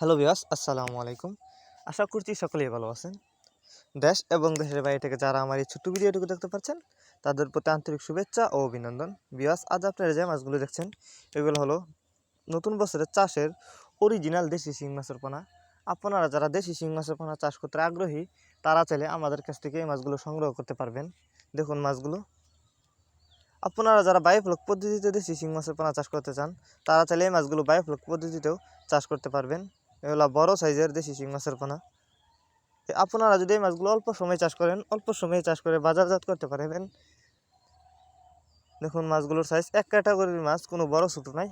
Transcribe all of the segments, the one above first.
Hello বিয়াস আসসালামু আলাইকুম। আশা করছি সকলেই ভালো আছেন। দেশ এবং দেশের বাইরে থেকে যারা আমার এই ছোট্ট ভিডিওটুকু দেখতে পাচ্ছেন, তাদের প্রতি আন্তরিক শুভেচ্ছা ও অভিনন্দন। বিয়াস আজ আপনারা যে মাছগুলো দেখছেন, এগুলো হলো নতুন বছরের চাষের অরিজিনাল দেশি শিং মাছের পোনা। আপনারা যারা দেশি শিং মাছের পোনা চাষ করতে আগ্রহী, তারা চাইলে আমাদের কাছ থেকে এই মাছগুলো সংগ্রহ করতে পারবেন। দেখুন মাছগুলো। আপনারা যারা বায়োফ্লক পদ্ধতিতে দেশি শিং মাছের পোনা চাষ করতে চান, তারা চাইলে এই মাছগুলো বায়োফ্লক পদ্ধতিতেও চাষ করতে পারবেন। এগুলো বড় সাইজের দেশি শিং মাছের পোনা। আপনারা যদি এই মাছগুলো অল্প সময় চাষ করেন, অল্প সময়ে চাষ করে বাজারজাত করতে পারবেন। দেখুন মাছগুলোর সাইজ এক ক্যাটাগরির মাছ, কোনো বড় ছোটো নাই।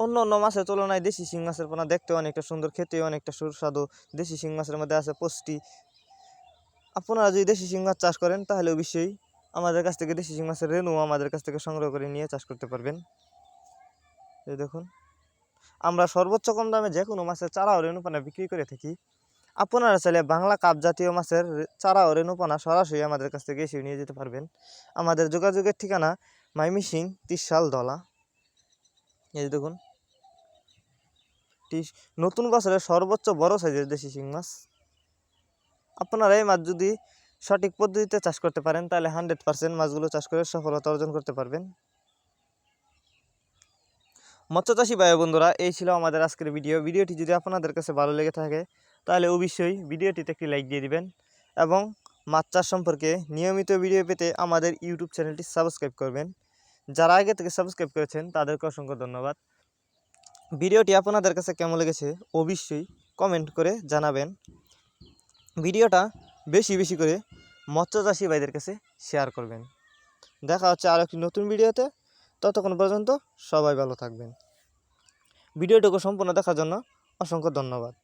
অন্য অন্য মাছের তুলনায় দেশি শিং মাছের পোনা দেখতে অনেকটা সুন্দর খেতে অনেকটা সুস্বাদু। দেশি শিং মাছের মধ্যে আছে পুষ্টি। আপনারা যদি দেশি শিং মাছ চাষ করেন, তাহলে অবশ্যই আমাদের কাছ থেকে দেশি শিং মাছের রেণু আমাদের কাছ থেকে সংগ্রহ করে নিয়ে চাষ করতে পারবেন। এই দেখুন। আমরা সর্বোচ্চ কম দামে যে কোনো মাছের চারা ও রেণুপানা বিক্রি করে থাকি। আপনারা চাইলে বাংলা কাপ জাতীয় মাছের চারা ও রেণুপানা সরাসরি আমাদের কাছ থেকে এসে নিয়ে যেতে পারবেন। আমাদের যোগাযোগের ঠিকানা মাইমিসিং তিরশাল দলা। এই দেখুন। নতুন বছরের সর্বোচ্চ বড় সাইজের দেশি শিং মাছ। আপনারা এই মাছ যদি সঠিক পদ্ধতিতে চাষ করতে পারেন, তাহলে হান্ড্রেড পার্সেন্ট মাছগুলো চাষ করে সফলতা অর্জন করতে পারবেন। মৎস্যচাষী ভাই বন্ধুরা, এই ছিল আমাদের আজকের ভিডিও। ভিডিওটি যদি আপনাদের কাছে ভালো লেগে থাকে, তাহলে অবশ্যই ভিডিওটিতে একটি লাইক দিয়ে দিবেন এবং মাছ চাষ সম্পর্কে নিয়মিত ভিডিও পেতে আমাদের ইউটিউব চ্যানেলটি সাবস্ক্রাইব করবেন। যারা আগে থেকে সাবস্ক্রাইব করেছেন, তাদেরকে অসংখ্য ধন্যবাদ। ভিডিওটি আপনাদের কাছে কেমন লেগেছে, অবশ্যই কমেন্ট করে জানাবেন। ভিডিওটা বেশি বেশি করে মৎস্যচাষী ভাইদের কাছে শেয়ার করবেন। দেখা হচ্ছে আরও একটি নতুন ভিডিওতে। ততক্ষণ পর্যন্ত সবাই ভালো থাকবেন। ভিডিওটুকু সম্পূর্ণ দেখার জন্য অসংখ্য ধন্যবাদ।